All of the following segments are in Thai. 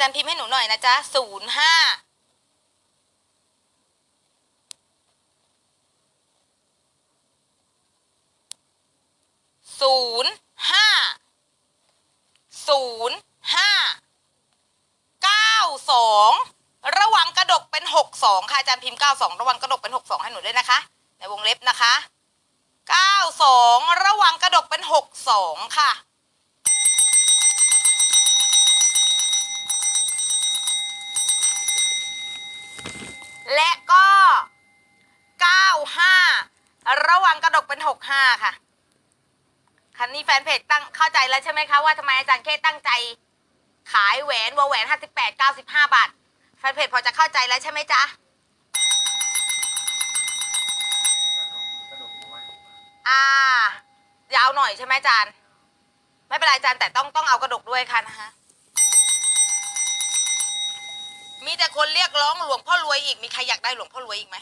จารย์พิมพ์ให้หนูหน่อยนะจ๊ะศูนย์ห้าศูนย์ห้าศูนย์ห้าเก้าสองระวังกระดกเป็นหกสองค่ะอาจารย์พิมพ์เก้าสองระวังกระดกเป็นหกสองให้หนูด้วยนะคะ ในวงเล็บนะคะเก้าสองระวังกระดกเป็นหกสองค่ะ และก็ 95 ระวังกระดกเป็น 65 ค่ะ คันนี้แฟนเพจตั้งเข้าใจแล้วใช่ไหมคะว่าทำไมอาจารย์เคตั้งใจ ขายแหวนวงแหวน 58 95 บาท แฟนเพจพอจะเข้าใจแล้วใช่ไหมจ๊ะอ่า ยาวหน่อยใช่ไหมอาจารย์ ไม่เป็นไรอาจารย์แต่ต้องต้องเอากระดกด้วยค่ะนะคะ มีแต่คนเรียกร้องหลวงพ่อรวยอีก มีใครอยากได้หลวงพ่อรวยอีกไหม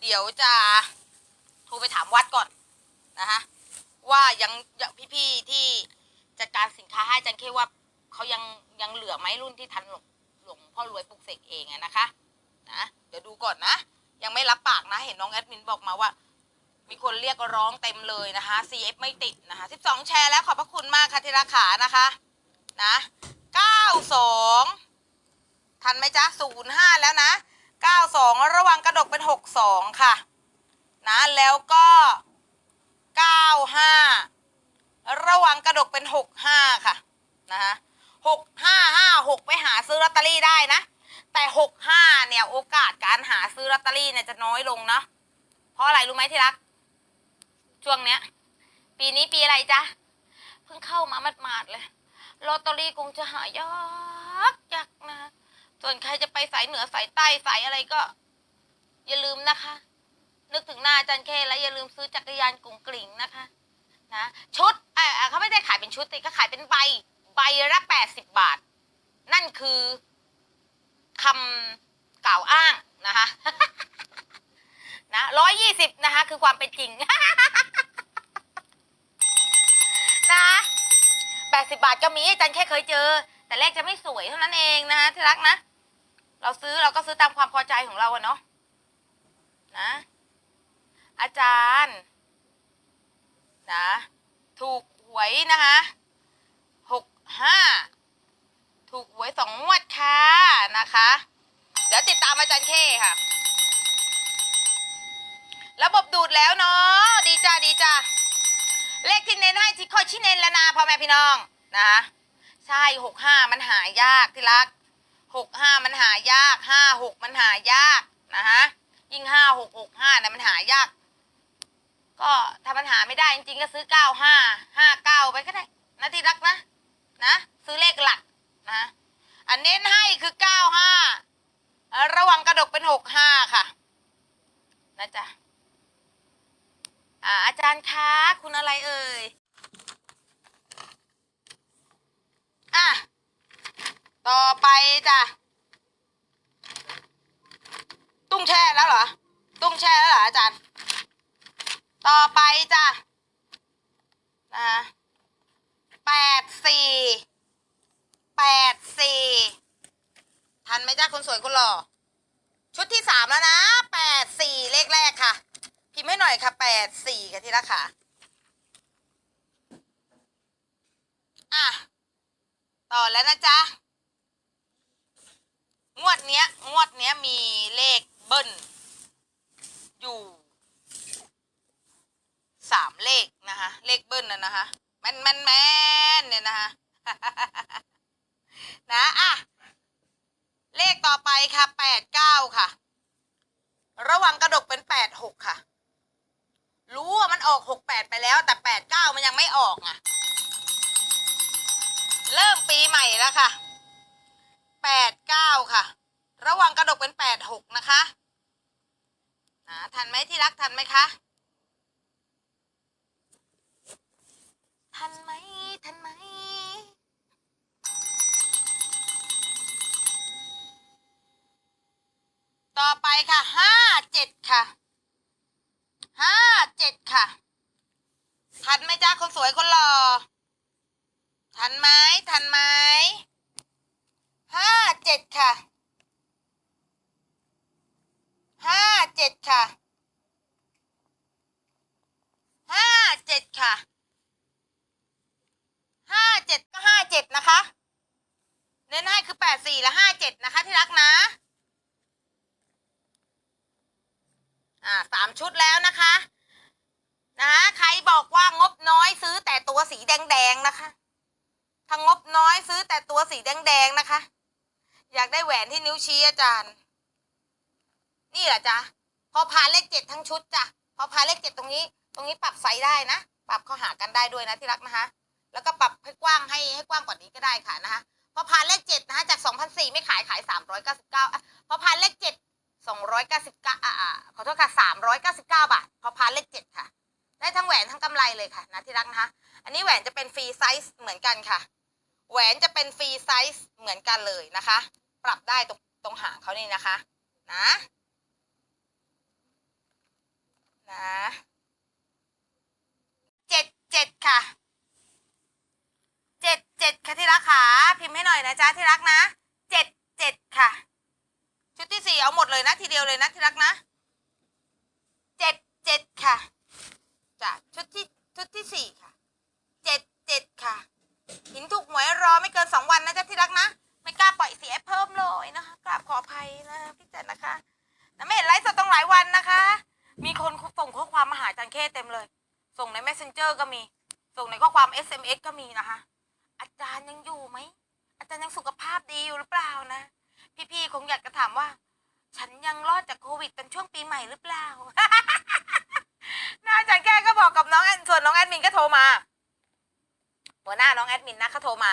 เดี๋ยวจะโทรไปถามวัดก่อนนะคะว่ายังพี่ๆที่จัดการสินค้าให้จันเคว่าเขายังยังเหลือไหมรุ่นที่ทันหลวงหลวงพ่อรวยปลุกเสกเองอะนะคะนะเดี๋ยวดูก่อนนะ ยังไม่รับปากนะ เห็นน้องแอดมินบอกมาว่า มีคนเรียกร้องเต็มเลยนะคะ CF ไม่ติดนะคะ 12 แชร์แล้วขอบพระคุณมากค่ะที่ราคานะคะ นะ 92 ทันไหมจ๊ะ05แล้วนะ92ระวังกระดกเป็น62ค่ะ นะแล้วก็95ระวังกระดกเป็น65ค่ะนะคะ6556ไปหาซื้อลอตเตอรี่ได้นะ แต่65เนี่ยโอกาสการหาซื้อลอตเตอรี่เนี่ยจะน้อยลงเนาะเพราะอะไรรู้ไหมที่รัก ช่วงเนี้ย ปีนี้ปีอะไรจ๊ะเพิ่งเข้ามาหมาดๆเลยลอตเตอรี่คงจะหายากยากนะ ส่วนใครจะไปสายเหนือสายใต้สายอะไรก็ อย่าลืมนะคะ นึกถึงหน้าอาจันเคแล้วอย่าลืมซื้อจักรยานกรุงกริ่งนะคะ นะชุดเออเขาไม่ได้ขายเป็นชุดติก็ขายเป็นใบ ใบละแปดสิบบาท นั่นคือคำกล่าวอ้างนะคะนะร้อยยี่สิบนะคะ คือความเป็นจริง นะแปดสิบาทก็มีอาจันแค่เคยเจอ แต่เลขจะไม่สวยเท่านั้นเองนะคะที่รักนะ เราซื้อเราก็ซื้อตามความพอใจของเราอะเนาะนะ อาจารย์นะถูกหวยนะคะหกห้าถูกหวยสองงวดค่ะนะคะ เดี๋ยวติดตามอาจารย์เคค่ะ ระบบดูดแล้วเนาะดีจ้าดีจ้าเลขที่เน้นให้ที่คอยชี้เน้นแล้วนะพ่อแม่พี่น้องนะคะใช่หกห้ามันหายากที่รัก หกห้ามันหายากห้าหกมันหายากนะคะยิ่งห้าหกหกห้าเนี่ยมันหายาก ก็ถ้ามันหาไม่ได้จริงๆก็ซื้อเก้าห้าห้าเก้าไปก็ได้นะที่รักนะนะซื้อเลขหลักนะอันเน้นให้คือเก้าห้าระวังกระดกเป็นหกห้าค่ะนะจ๊ะอ่าอาจารย์คะคุณอะไรเอ่ยอะ ต่อไปจ้ะ ตุ้งแช่แล้วเหรอ ตุ้งแช่แล้วเหรออาจารย์ ต่อไปจ้ะนะแปดสี่แปดสี่ทันไหมจ้าคนสวยคนหล่อ ชุดที่สามแล้วนะแปดสี่เลขแรกค่ะ พิมพ์ให้หน่อยค่ะแปดสี่ค่ะที่รักค่ะอะ ต่อแล้วนะจ๊ะ เนี้ยงวดเนี้ยมีเลขเบิ้ลอยู่สามเลขนะคะเลขเบิ้ลนะนะคะแมนแมนแมนเนี่ยนะคะนะอะเลขต่อไปค่ะแปดเก้าค่ะ ระวังกระดกเป็นแปดหกค่ะ รู้ว่ามันออกหกแปดไปแล้ว แต่แปดเก้ามันยังไม่ออกอะ เริ่มปีใหม่แล้วค่ะแปดเก้าค่ะ ระหวังกระดกเป็นแปดหกนะคะนะทันไหมที่รักทันไหมคะ ทันไหมทันไหมต่อไปค่ะห้าเจ็ดค่ะห้าเจ็ดค่ะ ทันไหมจ้าคนสวยคนหล่อทันไหมทันไหมน้าเจ็ดค่ะนให้คือแป ดสี่และห้าเจ็ดนะคะที่รักนะ อ่าสามชุดแล้วนะคะนะคะใครบอกว่างบน้อยซื้อแต่ตัวสีแดงๆนะคะถ้างบน้อยซื้อแต่ตัวสีแดงๆนะคะ อยากได้แหวนที่นิ้วชี้อาจารย์ นี่แหละจ๊ะพอพาเลขเจ็ดทั้งชุดจ้ะพอพาเลขเจ็ดตรงนี้ ตรงนี้ปรับไซส์ได้นะ ปรับเข้าหากันได้ด้วยนะที่รักนะคะ แล้วก็ปรับให้กว้างให้ให้กว้างกว่านี้ก็ได้ค่ะนะคะ พอพานเลขเจ็ดนะคะจากสองพันสี่ไม่ขายขายสามร้อยเก้าสิบเก้าพอพานเลขเจ็ดสองร้อยเก้าสิบเก้าอ่าขอโทษค่ะสามร้อยเก้าสิบเก้าบาท พอพานเลขเจ็ดค่ะ ได้ทั้งแหวนทั้งกำไรเลยค่ะนะที่รักนะคะ อันนี้แหวนจะเป็นฟรีไซส์เหมือนกันค่ะ แหวนจะเป็นฟรีไซส์เหมือนกันเลยนะคะ ปรับได้ตรงตรงหางเขานี่นะคะ นะ นะเจ็ดเจ็ดค่ะเจ็ดเจ็ดค่ะที่รัก นะจ๊ะที่รักนะเจ็ดเจ็ดค่ะ ชุดที่สี่เอาหมดเลยนะทีเดียวเลยนะที่รักนะเจ็ดเจ็ดค่ะจ้ะชุดที่ชุดที่สี่ค่ะเจ็ดเจ็ดค่ะหินถูกหวยรอไม่เกินสองวันนะจ๊ะที่รักนะไม่กล้าปล่อยเสียเพิ่มเลยนะคะกราบขออภัยนะพี่เจ็ดนะคะนะไม่เห็นไลฟ์สดต้องหลายวันนะคะ มีคนส่งข้อความมาหาอาจันเคเต็มเลย ส่งใน messenger ก็มี ส่งในข้อความ sms ก็มีนะคะ อาจารย์ยังอยู่ไหม อาจารย์ยังสุขภาพดีอยู่หรือเปล่านะ พี่ๆคงอยากจะถามว่า ฉันยังรอดจากโควิดตอนช่วงปีใหม่หรือเปล่านะอาจารย์แก้ก็บอกกับน้องแอนส่วนน้องแอดมินก็โทรมา หัวหน้าน้องแอดมินนะเขาโทรมา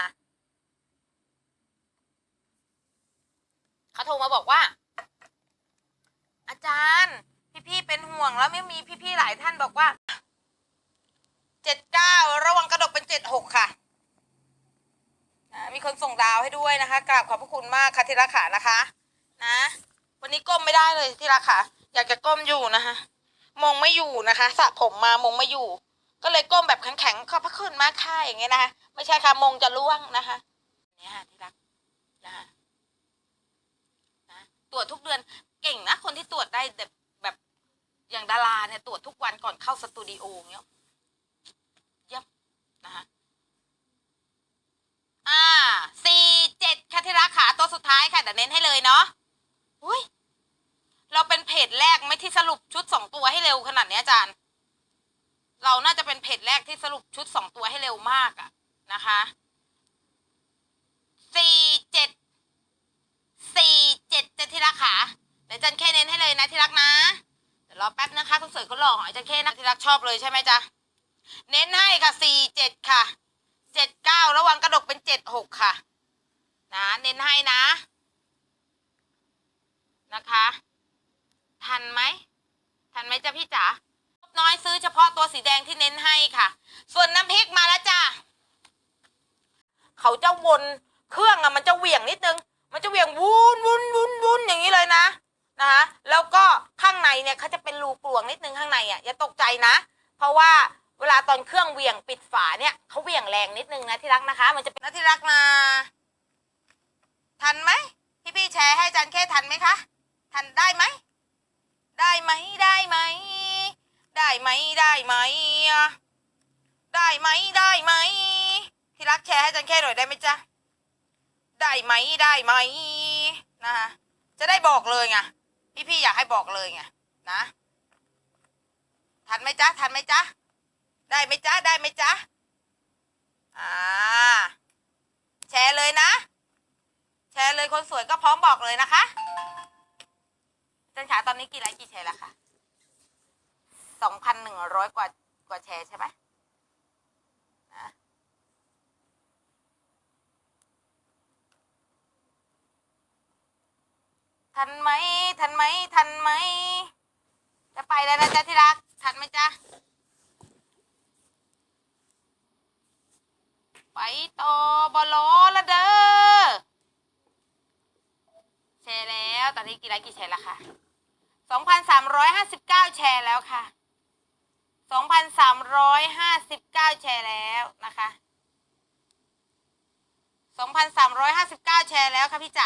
เขาโทรมาบอกว่า อาจารย์ พี่ๆเป็นห่วงแล้วไม่มีพี่ๆหลายท่านบอกว่าเจ็ดเก้าระวังกระดกเป็นเจ็ดหกค่ะ ดาวให้ด้วยนะคะกราบขอบพระคุณมากค่ะที่รักขานะคะ นะ วันนี้ก้มไม่ได้เลยที่รักขาอยากจะก้มอยู่นะคะมองไม่อยู่นะคะสระผมมามองไม่อยู่ ก็เลยก้มแบบแข็งๆขอบพระคุณมากค่ะอย่างเงี้ยนะคะไม่ใช่ค่ะมงจะล่วงนะคะเนี่ยค่ะที่รักนะคะนะตรวจทุกเดือนเก่งนะคนที่ตรวจได้แบบแบบอย่างดาราเนี่ยตรวจทุกวันก่อนเข้าสตูดิโอเงี้ยยมนะคะอ่าสี่เจ็ดค่ะที่รักขาตัว สุดท้ายค่เน้นให้เลยเนาะอุ้ยเราเป็นเพจแรกไม่ที่สรุปชุดสองตัวให้เร็วขนาดนี้อาจารย์ เราน่าจะเป็นเพจแรกที่สรุปชุดสองตัวให้เร็วมากอะนะคะสี่เจ็ดสี่เจ็ดจะที่รักขาเดี๋ยวอาจันแค่เน้นให้เลยนะที่รักนะเดี๋ยวรอแป๊บนะคะคุณเสวยเขาหล่อของอาจารย์แค่นะที่รักชอบเลยใช่ไหมจ๊ะเน้นให้ค่ะสี่เจ็ดค่ะเจ็ดเก้าระวังกระดกเป็นเจ็ดหกค่ะ นะ เน้นให้นะ นะคะ ทันไหม ทันไหมจ๊ะพี่จ๋าน้อยซื้อเฉพาะตัวสีแดงที่เน้นให้ค่ะ ส่วนน้ำพริกมาแล้วจ้ะเขาจะวนเครื่องอะมันจะเหวี่ยงนิดนึง มันจะเหวี่ยงวุ้นวุ้นวุ้นวุ้นอย่างนี้เลยนะนะคะแล้วก็ข้างในเนี่ยเขาจะเป็นรูกลวงนิดนึงข้างในอะอย่าตกใจนะ เพราะว่าเวลาตอนเครื่องเหวี่ยงปิดฝาเนี่ยเขาเหวี่ยงแรงนิดนึงนะที่รักนะคะ มันจะเป็นนะที่รักนะทันไหมพี่พี่แชร์ให้จันแค่ทันไหมคะ ทันได้ไหม ได้ไหมได้ไหม ได้ไหมได้ไหม ได้ไหมได้ไหม ที่รักแชร์ให้จันแค่หน่อยได้ไหมจ๊ะ ได้ไหมได้ไหมนะคะจะได้บอกเลยไงพี่พี่ๆอยากให้บอกเลยไงนะ ทันไหมจ๊ะทันไหมจ๊ะ ได้ไหมจ๊ะได้ไหมจ๊ะ อ่า แชร์เลยนะ แชร์เลยคนสวยก็พร้อมบอกเลยนะคะ จันฉาตอนนี้กี่ไลค์กี่แชร์แล้วคะสองพันหนึ่งร้อยกว่ากว่าแชร์ใช่ไหมอะทันไหมทันไหมทันไหมจะไปแล้วนะจ๊ะที่รัก ทันไหมจ๊ะไปต่อบอลอละเด้อ แชร์แล้ว ตอนนี้กี่ไลค์กี่แชร์แล้วค่ะสองพันสามร้อยห้าสิบเก้าแชร์แล้วค่ะสองพันสามร้อยห้าสิบเก้าแชร์แล้วนะคะสองพันสามร้อยห้าสิบเก้าแชร์แล้วค่ะพี่จ๋า